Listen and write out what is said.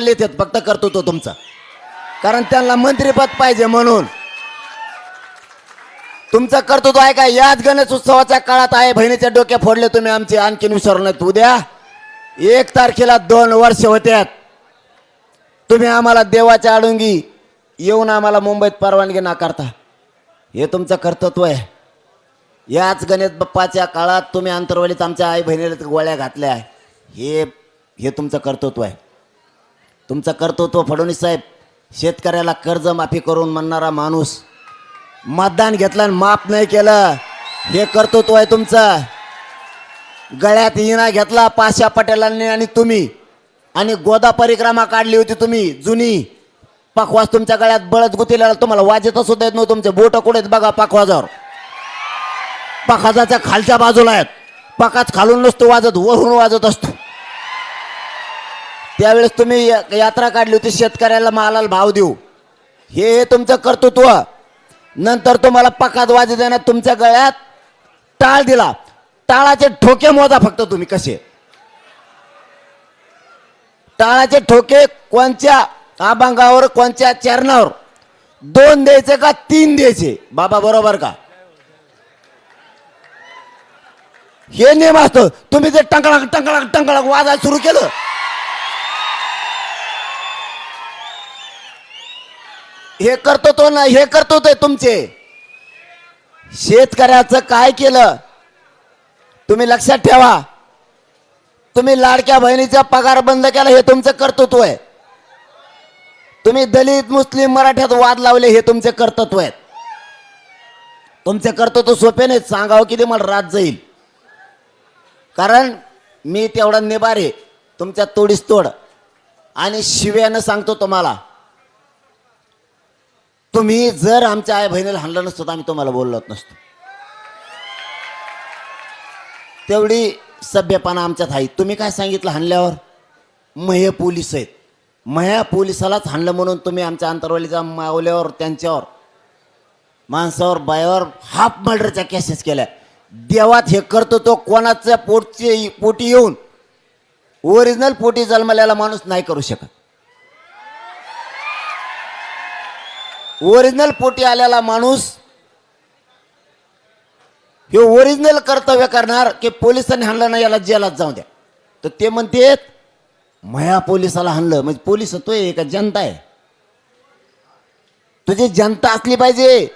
येतात फक्त करतो तो तुमचा. कारण त्यांना मंत्रीपद पाहिजे म्हणून. तुमचं कर्तृत्व आहे का? याच गणेश उत्सवाच्या काळात आहे बहिणीच्या डोक्या फोडले तुम्ही आमचे आणखीन विसरू नये उद्या एक तारखेला दोन वर्ष होत्यात तुम्ही आम्हाला देवाच्या आडुंगी येऊन आम्हाला मुंबईत परवानगी नाकारता. हे तुमचं कर्तृत्व आहे. याच गणेश बाप्पाच्या काळात तुम्ही अंतरवलीत आमच्या आई बहिणीला गोळ्या घातल्या आहे. हे हे तुमचं कर्तृत्व आहे. तुमचं कर्तृत्व फडणवीस साहेब शेतकऱ्याला कर्जमाफी करून म्हणणारा माणूस. मतदान घेतलं आणि माफ नाही केलं. हे कर्तृत्व आहे तुमचं. गळ्यात इणा घेतला पाशा पटेलांनी आणि तुम्ही. आणि गोदा परिक्रमा काढली होती तुम्ही जुनी. पखवाज तुमच्या गळ्यात बळद गुतीला तुम्हाला वाजत सुद्धा येत नव्हतं तुमचे बोट कुठे बघा पखवाजावर. पखाजाच्या खालच्या बाजूला आहेत. पकाच खालून नसतो वाजत वरून वाजत असतो. त्यावेळेस तुम्ही यात्रा काढली होती शेतकऱ्याला मालाला भाव देऊ. हे हे तुमचं कर्तृत्व. नंतर तुम्हाला पकात वाजत देण्यात तुमच्या गळ्यात टाळ दिला. टाळाचे ठोके मोजा फक्त तुम्ही कसे. टाळाचे ठोके कोणत्या अभंगावर कोणत्या चरणावर? दोन द्यायचे का तीन द्यायचे? बाबा बरोबर का? हे नियम असतो. तुम्ही जे टंकळाक टंकळाक टंकळाक वाजायला सुरू केलं. हे करतो तो ना हे करतो ते तुमचे. शेतकऱ्याचं काय केलं? तुम्ही लक्षात ठेवा. तुम्ही लाडक्या बहिणीचा पगार बंद केला हे तुमचं कर्तृत्व आहे. तुम्ही दलित मुस्लिम मराठ्यात वाद लावले हे तुमचे कर्तृत्व आहेत. तुमचे कर्तृत्व सोपे नाही सांगावं किती मला रात जाईल कारण मी तेवढा निभारे तुमच्या तोडीस तोड. आणि शिव्यानं सांगतो तुम्हाला तुम्ही जर आमच्या आई बहिणीला हाणलं नसतं तर आम्ही तुम्हाला बोललोत नसतो. तेवढी सभ्यपणा आमच्यात आहे. तुम्ही काय सांगितलं हाणल्यावर? मय पोलीस आहेत. मया पोलिसालाच हाणलं म्हणून तुम्ही आमच्या अंतरवालीच्या मावल्यावर त्यांच्यावर माणसावर बायावर हाफ मर्डरच्या केसेस केल्या. देवात हे करतो तो कोणाच्या पोटचे पोटी येऊन ओरिजिनल पोटी जन्मलेला माणूस नाही करू शकत. ओरिजिनल पोटी आलेला माणूस हे ओरिजिनल कर्तव्य करणार की पोलिसांनी हाणलं नाही याला जेलात जाऊ द्या. तर ते म्हणते मया पोलिसाला हाणलं. म्हणजे पोलीस तो एक जनता आहे. तुझी जनता असली पाहिजे.